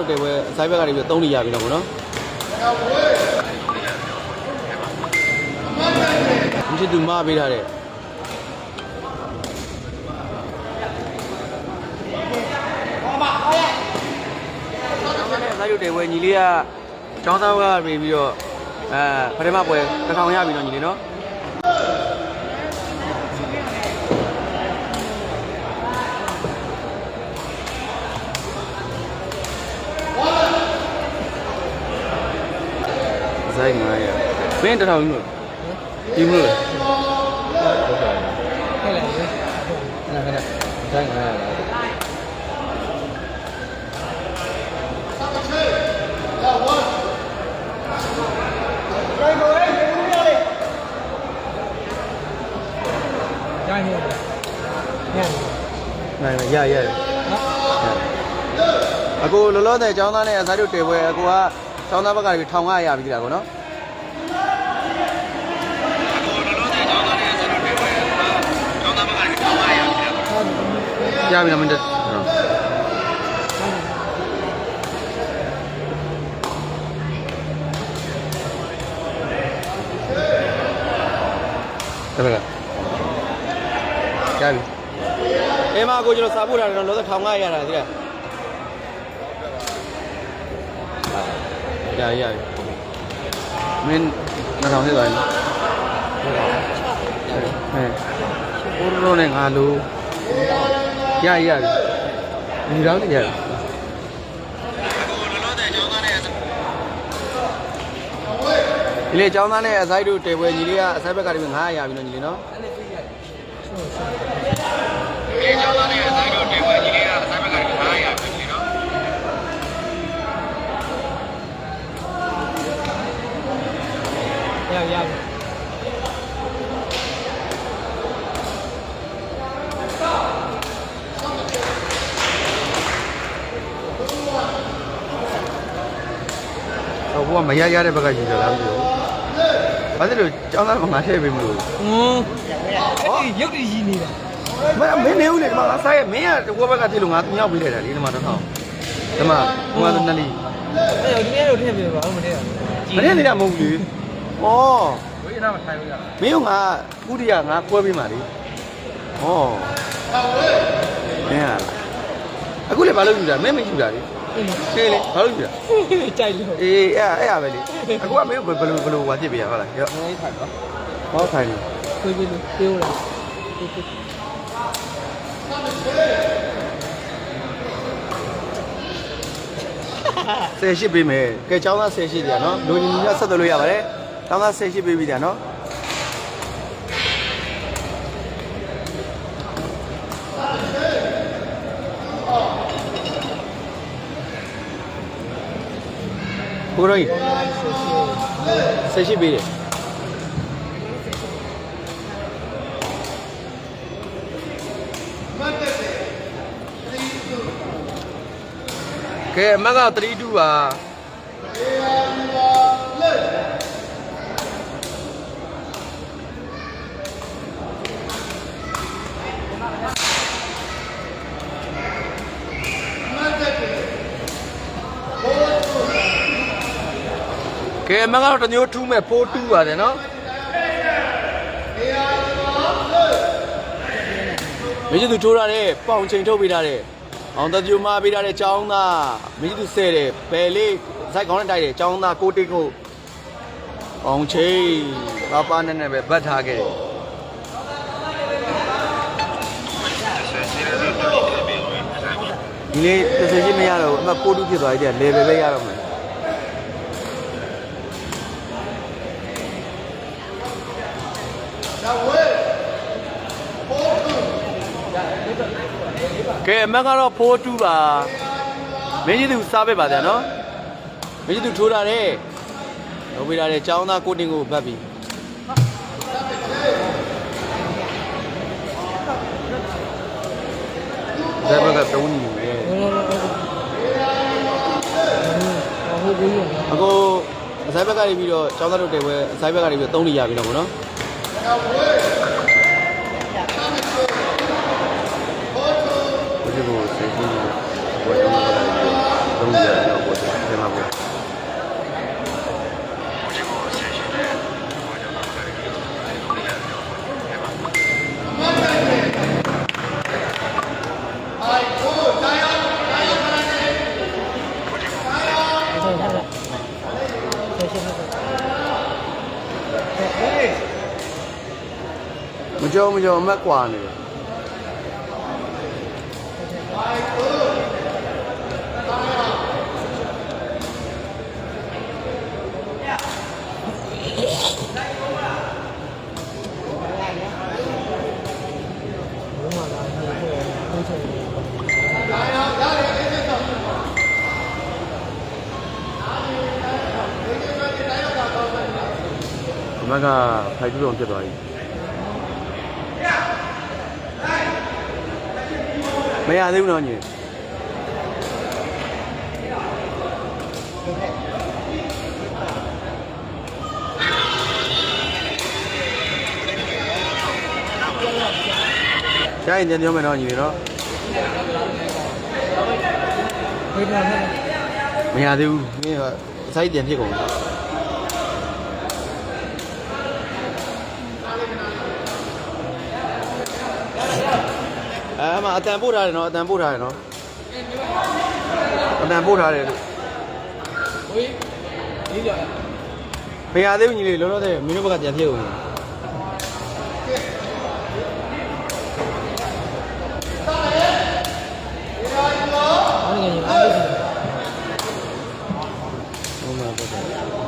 တို့တယ်ပွဲအဆိုင်ဘက်ကနေပြီးတော့3နေရပြီတော့ဗောနော်ဒီချစ်သူမပေးထားတယ်အဆိုင်တို့တယ်ပွဲညီလေးကကျောင်းသားကပြေးပြီးတော့အဲပထမပွဲတစ်ထောင်ရပြီတော့ညီလေးနော် ဇိုင်း900မင်းတစ်ထောင်လို့ဒီမလို့ဟဲ့လေခဏခဏဇိုင်း900လားကြိုင်းနေတယ်ညံ့နိုင်ရရရအကိုလောလောဆယ်ចောင်းသားနဲ့အစားတို့တေပွဲအကိုက ចောင်းသားဘက်ကပြီး1500ရပြီကြလားကောနော်ရပြီလားမင်းတို့တပည့်ကရပြီအဲမှာကိုကျွန်တော်စာပို့တာတော့လောဆယ်1500ရတာဒီ ကရရပြီမင်း2000ဖြစ်သွားပြီဟဲ့ဘိုးရိုးနဲ့ငါလိုရရပြီဒီတော့ရပြီဒီလေចောင်းသားနဲ့အဆိုင်တို့တေပွဲညီလေးကအဆိုင်ဘက်ကနေ900ရပြီနော်ညီလေးနော်ရရရ ဟိုကမရရတဲ့ဘက်ကယူကြလားမသိဘူးဘာလို့ចောင်းသားကငါထည့်ပေးမလို့ဟွန်းအဲ့ဒီရုပ်တည်ရည်နေတာမမင်းနေဦးလေဒီမှာငါစားရမင်းကတကွဘက်ကထည့်လို့ငါသူမြောက်ပေးလိုက်တာလေဒီမှာတော့ဟောဒီမှာဟိုကနှစ်လီအဲ့တော့ဒီနေ့တော့ထည့်ပြပါဦးမထည့်ရဘူးမင်းနေတာမဟုတ်ဘူးလေဩဝိရနာမထိုင်လို့ရတာမင်းကငါကုတိယငါကွဲပေးမှာလေဩမင်းဟာအခုလေဘာလို့ယူတာမင်းမယူတာလေ ရှင်းလေဘာလို့ယူတာကြိုက်လို့အေးအဲ့အဲ့ရပဲလေအခုကမင်းဘယ်လိုဘယ်လိုဝါပြစ်ပေးရဟုတ်လားရောငါးထိုင်တော့ဟောထိုင်နေခွေးခွေးလို့ပြောလာဆယ်ရှိပေးမယ်ကဲចောင်းသားဆယ်ရှိတရားနော်လူညီညီကဆက်သွယ်လို့ရပါတယ်ចောင်းသားဆယ်ရှိပေးပြီတရားနော် ဘိုးတော်ကြီးဆယ်ရှိပေးတယ်ကဲအမက3 2ပါ ကဲအမကတော့တစ်မျိုးထူးမဲ့4 2ပါတယ်နော်မင်းတို့ထိုးရတဲ့ပေါင်ချိန်ထုတ်ပေးထားတဲ့အောင်တပြူမပေးထားတဲ့ចောင်းသားမင်းတို့ဆဲတယ်ဘယ်လေးဇိုက်ကောင်းနဲ့တိုက်တယ်ចောင်းသားကိုတိတ်ကိုအောင်ချိန်ပါပါနဲ့နဲ့ပဲဗတ်ထားခဲ့တယ်ဒီလေးတစ်စရှိမရတော့ဘူးအမကိုတူးဖြစ်သွားပြီတဲ့ level ပဲရတော့မယ် အမကတော့4 2ပါမင်းကြီးသူစားပဲပါဗျာနော်မင်းကြီးသူထိုးတာတဲ့လုပ်ပေးတာတဲ့ចောင်းသားကိုတင်ကိုဗတ်ပြီဇက်ဘက်က3ညီပဲဟိုကိုရအကိုအဆိုင်ဘက်ကနေပြီးတော့ចောင်းသားတို့တယ်ပွဲအဆိုင်ဘက်ကနေပြီးတော့3နေရပြီတော့ဗောနော် buat kamu pada itu kamu jangan buat saya maafkan Mình cho mình cho mắc quà này. မကျော်အမတ်ကွာနေတယ်အမတ်ကဖိုက်တူအောင်ဖြစ်သွားပြီမရသေးဘူးနော်ညီကျရင်ပြန်ပြောမယ်နော်ညီနော်ဝေးပြန်ခဲ့မရသေးဘူးမင်းကစိုက်ပြန်ဖြစ်ကုန်ပြီအဲ မှာအတန်ပို့ထားတယ်နော်အတန်ပို့ထားတယ်နော်အတန်ပို့ထားတယ်လို့ဝေးလေးကြော်မရသေးဘူးညီလေးလုံးလုံးတဲ့မင်းတို့ဘက်ကပြန်ဖြစ်ကုန်ပြီအားငယ်ကြီးအားလေးကြီးဟုတ်မှာပေါ့တယ်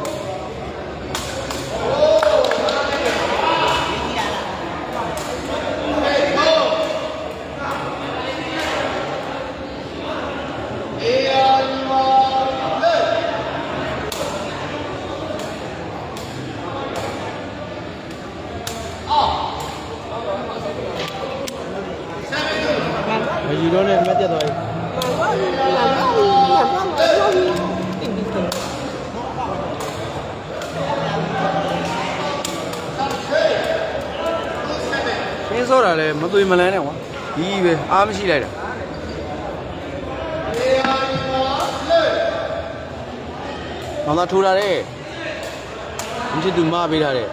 မယူတော့နဲ့မတ်တက်သွားပြီရှ င်းစောတာလည်းမသွေမလန်းနဲ့ကွာဒီပဲအားမရှိလိုက်တာနောက်တော့ထိုးလာတဲ့မချစ်သူမပေးထားတဲ့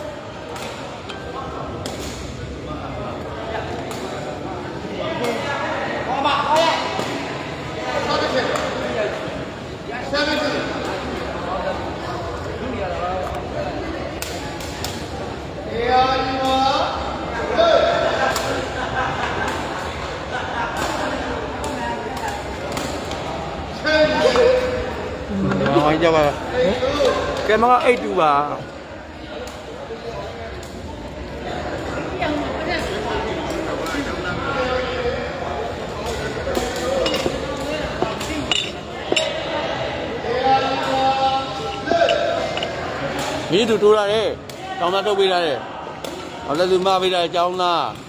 ဟောကြပါကဲမက82ပါမိသူတိုးရတယ်တောင်းသားထုတ်ပေးရတယ်ဟောလည်းသူမပေးတယ်အကြောင်းသား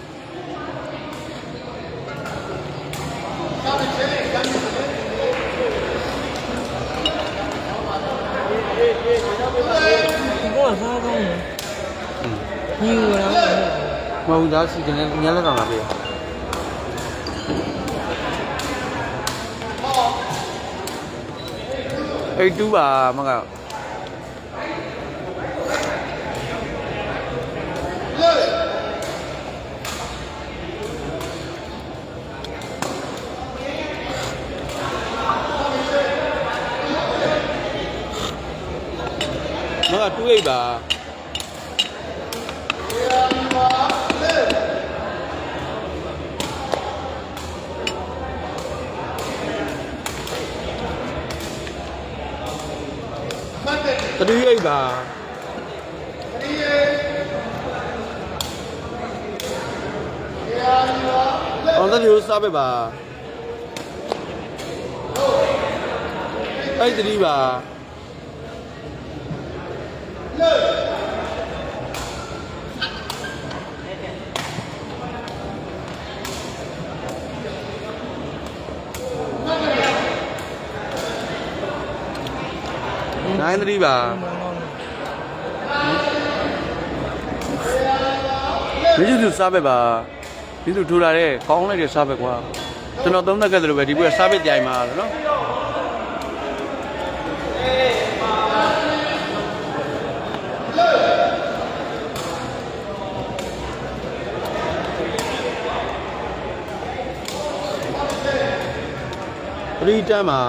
ဘောစားကောင်းတယ်ညီဝရမ်းမဟုတ်ဘူးဒါစီကနေညလက်တောင်လာပေး82ပါမက မက28ပါ38ပါအောင်တဲ့မျိုးစားပဲပါအဲ့ဒီပါ နိုင်သတိပါမင်းတို့စားပဲပါဒီလိုထူလာတဲ့ကောင်းလိုက်တဲ့စားပဲကွာကျွန်တော်သုံးသပ်ခဲ့တယ်လို့ပဲဒီဘက်ကစားပဲကြိုင်မှာလို့နော် ပရိတမ်းမှာ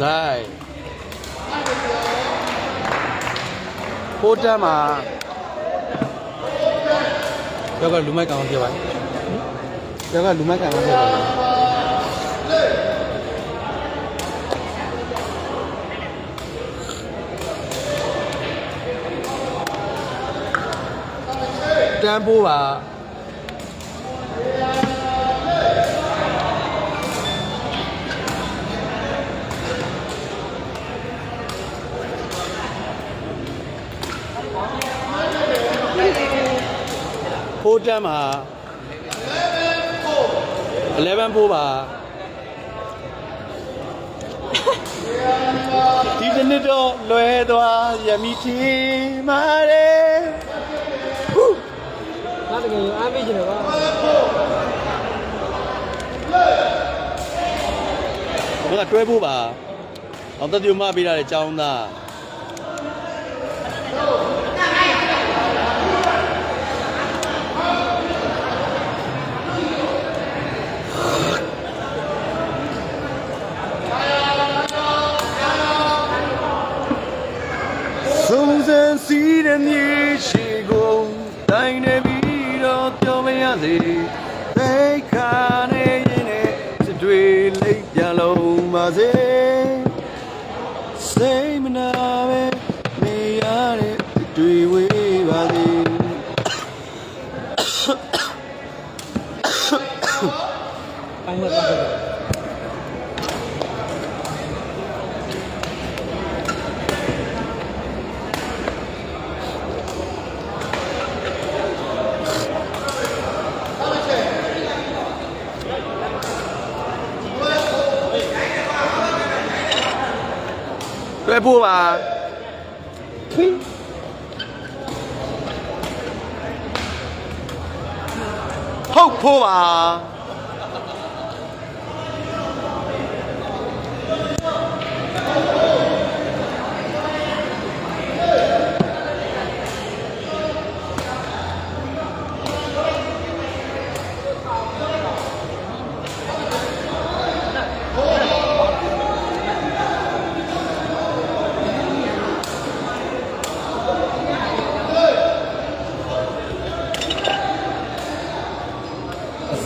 ဇိုင်း ပိုးတန်းမှာကျောက်ကလူမိုက်ကောင်ပြပါကျောက်ကလူမိုက်ကောင်ပြပါတန်းပိုးပါ ပိုးတန်းမှာ11ပိုးပါဒီတစ်နှစ်တော့လွယ်သွားရမီချီမာတယ်ငါတကယ်အားပေးချင်တယ်ကွာဘယ်ကတွဲဖို့ပါအောင်တတိယမပေးရတဲ့ចောင်းသားသုံးစံစီးတဲ့ မြေရှိကိုတိုင်းနေပြီးတော့ပြောမရသေးသိခါနေရင်နဲ့စတွေလိပ်ပြလုံးပါစေစိတ်မနာ တွဲဖို့ပါခွင်းဟုတ်ဖို့ပါ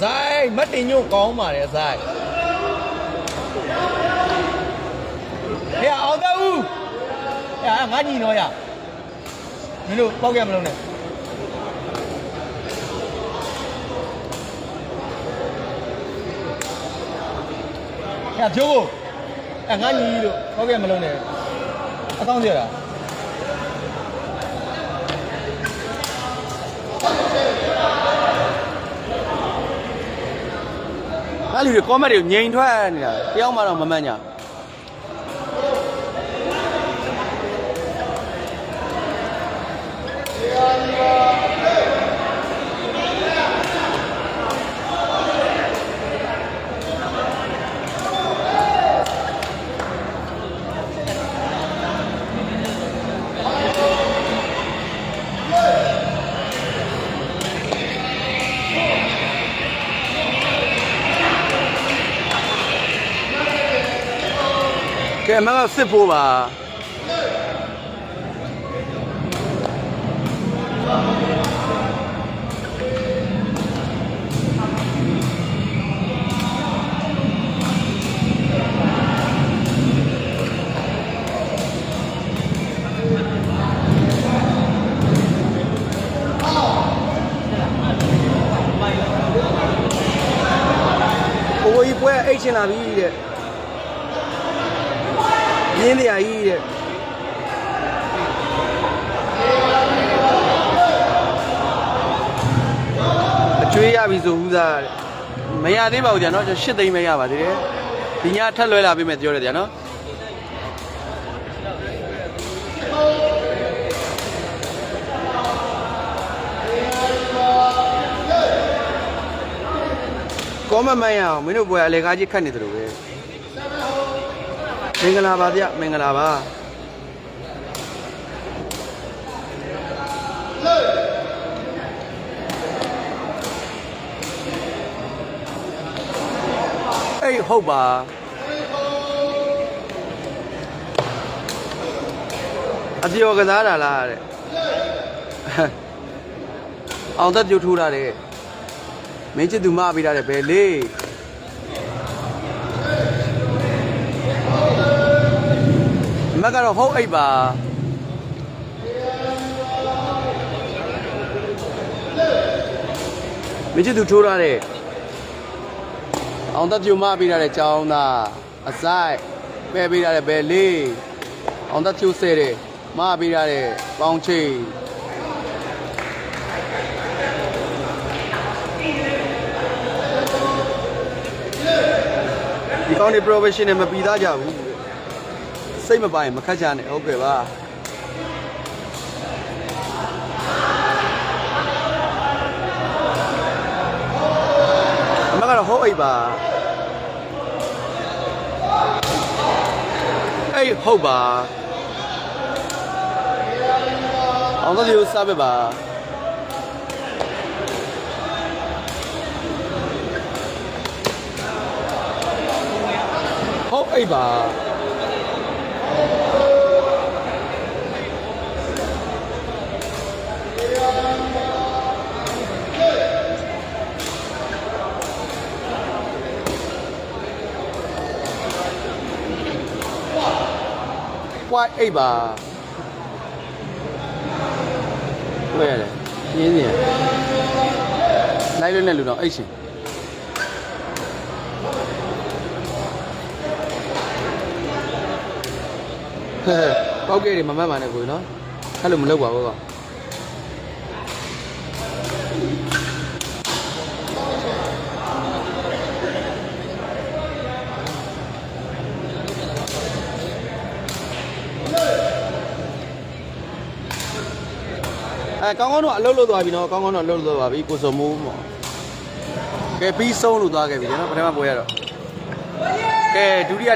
ဇိုင်းမတ်တင်ညို့ကောင်းပါတယ်ဇိုင်းဟဲ့အောင်တော့ဦးဟဲ့ငါညီတော့ရမင်းတို့ပောက်ကြမလို့နဲ့ဟဲ့ဂျိုးအဲငါညီတို့ပောက်ကြမလို့နဲ့အကောင်းကြတာ အဲ့လူတွေ comment တွေကိုငြိမ်ထွက်နေတာတယောက်မှတော့မမှန်ညာကဲအ မကစစ်ဖို့ပါကိုကိုကြီးပွဲအိတ်ချင်လာပြီ တဲ့ပြင်းတရားကြီးတဲ့အကျွေးရပြီဆိုဦးသားတဲ့မရသေးပါဘူးကြာနော်ကျွန်တော်၈သိန်းပဲရပါသေးတယ်ဒီညထက်လွဲလာပေးမယ်ပြောရတယ်ကြာနော်ကောမမန်ရအောင်မင်းတို့ဘွယ်အလေကားကြီးခတ်နေတယ်လို့ပဲ မင်္ဂလာပါဗျမင်္ဂလာပါအေးဟုတ်ပါအပြိုကစားတာလားတဲ့အောင်သက်ပြိုးထိုးတာတဲ့မင်းချစ်သူမပေးတာတဲ့ဘယ်လေး မက်ကတော့ဟုတ်အိပ်ပါမင်းချစ်သူထိုးတာတဲ့အောင်သက်ပြိုးမပေးတာတဲ့ចောင်းသားအဆိုင်ပဲပေးတာတဲ့ဘယ်လေးအောင်သက်ဖြိုးဆဲတယ်မပေးရတဲ့ပေါင်းချိတ်ဒီကောင်းနေ professional မပြီးသားကြဘူး စိတ်မပိုင်မခက်ချနဲ့ဟုတ်ကဲ့ပါအမကတော့ဟုတ်အိပ်ပါအေးဟုတ်ပါအောင်တော့ဒီကိုစားပဲပါဟုတ်အိပ်ပါ ကွာအိပ်ပါတွေ့ရတယ်ရင်းနေရလိုက်လို့နဲ့လူတော့အိတ်ရှင်ဟဲ့ပောက်ကြဲတွေမမတ်ပါနဲ့ကိုနော်အဲ့လိုမလုပ်ပါဘူးကော ကောင်းကောင်းတော့အလုပ်လုပ်သွားပြီနော်ကောင်းကောင်းတော့အလုပ်လုပ်သွားပြီကိုစုံမိုးမော်ကဲပြီးဆုံးလို့သွားခဲ့ပြီနော်ပထမပွဲရတော့ကဲဒုတိယ